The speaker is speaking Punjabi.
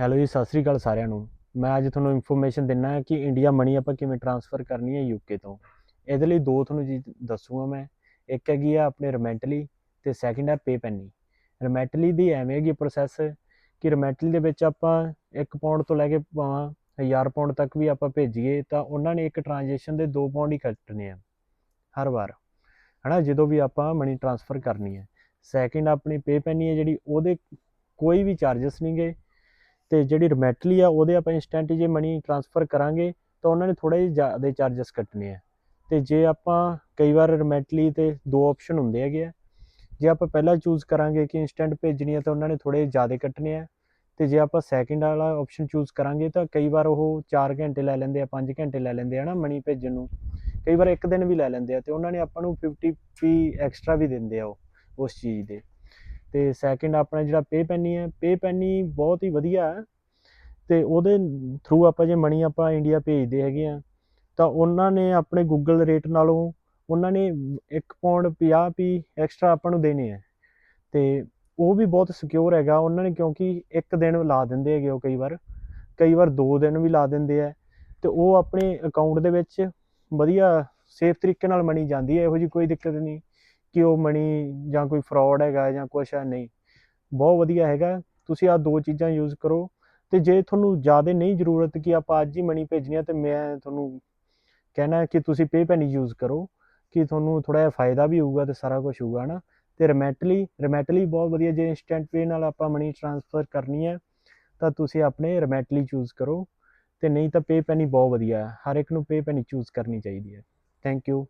ਹੈਲੋ ਜੀ, ਸਤਿ ਸ੍ਰੀ ਅਕਾਲ ਸਾਰਿਆਂ ਨੂੰ। ਮੈਂ ਅੱਜ ਤੁਹਾਨੂੰ ਇਨਫੋਰਮੇਸ਼ਨ ਦਿੰਨਾ ਹੈ ਕਿ ਇੰਡੀਆ ਮਨੀ ਆਪਾਂ ਕਿਵੇਂ ਟ੍ਰਾਂਸਫਰ ਕਰਨੀ ਹੈ ਯੂਕੇ ਤੋਂ। ਇਹਦੇ ਲਈ ਦੋ ਤੁਹਾਨੂੰ ਜੀ ਦੱਸੂਗਾ ਮੈਂ। ਇੱਕ ਹੈਗੀ ਆ ਆਪਣੇ ਰਮੈਂਟਲੀ ਤੇ ਸੈਕਿੰਡ ਹੈ ਪੇਪੈਨੀ ਰਮੈਂਟਲੀ ਦੀ ਐਵੇਂ ਹੈਗੀ ਪ੍ਰੋਸੈਸ ਕਿ ਰਮੈਂਟਲੀ ਦੇ ਵਿੱਚ ਆਪਾਂ 1 ਪਾਉਂਡ ਤੋਂ ਲੈ ਕੇ ਭਾਵੇਂ 1000 ਪਾਉਂਡ ਤੱਕ ਵੀ ਆਪਾਂ ਭੇਜੀਏ ਤਾਂ ਉਹਨਾਂ ਨੇ ਇੱਕ ਟ੍ਰਾਂਜੈਕਸ਼ਨ ਦੇ 2 ਪਾਉਂਡ ਹੀ ਕੱਟਣੇ ਆ, ਹਰ ਵਾਰ। ਹਨਾ, ਜਦੋਂ ਵੀ ਆਪਾਂ ਮਨੀ ਟ੍ਰਾਂਸਫਰ ਕਰਨੀ ਹੈ। ਸੈਕਿੰਡ ਆਪਣੀ ਪੇਪੈਨੀ ਹੈ ਜਿਹੜੀ, ਉਹਦੇ ਕੋਈ ਵੀ ਚਾਰजेस ਨਹੀਂਗੇ ਤੇ ਜਿਹੜੀ ਰਮੈਟਲੀ ਆ, ਉਹਦੇ ਆਪਾਂ ਇਨਸਟੈਂਟ ਜੇ ਮਨੀ ਟ੍ਰਾਂਸਫਰ ਕਰਾਂਗੇ, ਤਾਂ ਉਹਨਾਂ ਨੇ ਥੋੜੇ ਜਿਹੇ ਜ਼ਿਆਦਾ ਚਾਰजेस ਕੱਟਣੇ ਆ। ਤੇ ਜੇ ਆਪਾਂ ਕਈ ਵਾਰ ਰਮੈਟਲੀ ਤੇ ਦੋ ਆਪਸ਼ਨ ਹੁੰਦੇ ਹੈਗੇ ਆ। ਜੇ ਆਪਾਂ ਪਹਿਲਾਂ ਚੂਜ਼ ਕਰਾਂਗੇ ਕਿ ਇਨਸਟੈਂਟ ਭੇਜਣੀ ਹੈ ਤਾਂ ਉਹਨਾਂ ਨੇ ਥੋੜੇ ਜ਼ਿਆਦਾ ਕੱਟਣੇ ਆ। ਤੇ ਜੇ ਆਪਾਂ ਸੈਕਿੰਡ ਵਾਲਾ ਆਪਸ਼ਨ ਚੂਜ਼ ਕਰਾਂਗੇ, ਤਾਂ ਕਈ ਵਾਰ ਉਹ 4 ਘੰਟੇ ਲੈ ਲੈਂਦੇ ਆ 5 ਘੰਟੇ ਲੈ ਲੈਂਦੇ ਆ ਨਾ ਮਨੀ ਭੇਜਣ ਨੂੰ। ਕਈ ਵਾਰ ਇੱਕ ਦਿਨ ਵੀ ਲੈ ਲੈਂਦੇ ਆ, ਤੇ ਉਹਨਾਂ ਨੇ ਆਪਾਂ ਨੂੰ 50 ਪੀ ਐਕਸਟਰਾ ਵੀ ਦਿੰਦੇ ਆ ਉਹ, ਉਸ ਚੀਜ਼ ਦੇ। ਤੇ ਸੈਕਿੰਡ ਆਪਣਾ ਜਿਹੜਾ ਪੇ ਪੈਨੀ ਹੈ ਪੇ ਪੈਨੀ ਬਹੁਤ ਹੀ ਵਧੀਆ ਹੈ ਤੇ ਉਹਦੇ ਥਰੂ ਆਪਾਂ ਜੇ ਮਨੀ ਆਪਾਂ ਇੰਡੀਆ ਭੇਜਦੇ ਹੈਗੇ ਆ ਤਾਂ ਉਹਨਾਂ ਨੇ ਆਪਣੇ ਗੂਗਲ ਰੇਟ ਨਾਲੋਂ ਉਹਨਾਂ ਨੇ 1 ਪਾਉਂਡ 50 ਪੀ ਐਕਸਟਰਾ ਆਪਾਂ ਨੂੰ ਦੇਣੇ ਆ ਤੇ ਉਹ ਵੀ ਬਹੁਤ ਸਿਕਿਉਰ ਹੈਗਾ ਉਹਨਾਂ ਨੇ ਕਿਉਂਕਿ ਇੱਕ ਦਿਨ ਲਾ ਦਿੰਦੇ ਹੈਗੇ ਉਹ ਕਈ ਵਾਰ ਕਈ ਵਾਰ 2 ਦਿਨ ਵੀ ਲਾ ਦਿੰਦੇ ਆ ਤੇ ਉਹ ਆਪਣੇ ਅਕਾਊਂਟ ਦੇ ਵਿੱਚ ਵਧੀਆ ਸੇਫ ਤਰੀਕੇ ਨਾਲ ਮਨੀ ਜਾਂਦੀ ਹੈ, ਇਹੋ ਜੀ ਕੋਈ ਦਿੱਕਤ ਨਹੀਂ। ਕਿ ਉਹ ਮਨੀ ਜਾਂ ਕੋਈ ਫਰਾਡ ਹੈਗਾ ਜਾਂ ਕੁਛ ਹੈ ਨਹੀਂ। ਬਹੁਤ ਵਧੀਆ ਹੈਗਾ, ਤੁਸੀਂ ਆ ਦੋ ਚੀਜ਼ਾਂ ਯੂਜ਼ ਕਰੋ। ਤੇ ਜੇ ਤੁਹਾਨੂੰ ਜ਼ਿਆਦਾ ਨਹੀਂ ਜ਼ਰੂਰਤ ਕਿ ਆਪਾਂ ਅੱਜ ਹੀ ਮਨੀ ਭੇਜਣੀ ਹੈ ਤੇ ਮੈਂ ਤੁਹਾਨੂੰ ਕਹਿਣਾ ਕਿ ਤੁਸੀਂ ਪੇ ਪੈਨੀ ਯੂਜ਼ ਕਰੋ, ਕਿ ਤੁਹਾਨੂੰ ਥੋੜਾ ਜਿਹਾ ਫਾਇਦਾ ਵੀ ਹੋਊਗਾ ਤੇ ਸਾਰਾ ਕੁਝ ਹੋਊਗਾ ਨਾ ਤੇ ਰਮੈਟਲੀ ਰਮੈਟਲੀ ਬਹੁਤ ਵਧੀਆ ਜੇ ਇਨਸਟੈਂਟ ਪੇ ਨਾਲ ਆਪਾਂ ਮਨੀ ਟ੍ਰਾਂਸਫਰ ਕਰਨੀ ਹੈ ਤਾਂ ਤੁਸੀਂ ਆਪਣੇ ਰਮੈਟਲੀ ਚੂਜ਼ ਕਰੋ। ਤੇ ਨਹੀਂ ਤਾਂ ਪੇ ਪੈਨੀ ਬਹੁਤ ਵਧੀਆ ਹੈ ਹਰ ਇੱਕ ਨੂੰ ਪੇ ਪੈਨੀ ਚੂਜ਼ ਕਰਨੀ ਚਾਹੀਦੀ ਹੈ। Thank you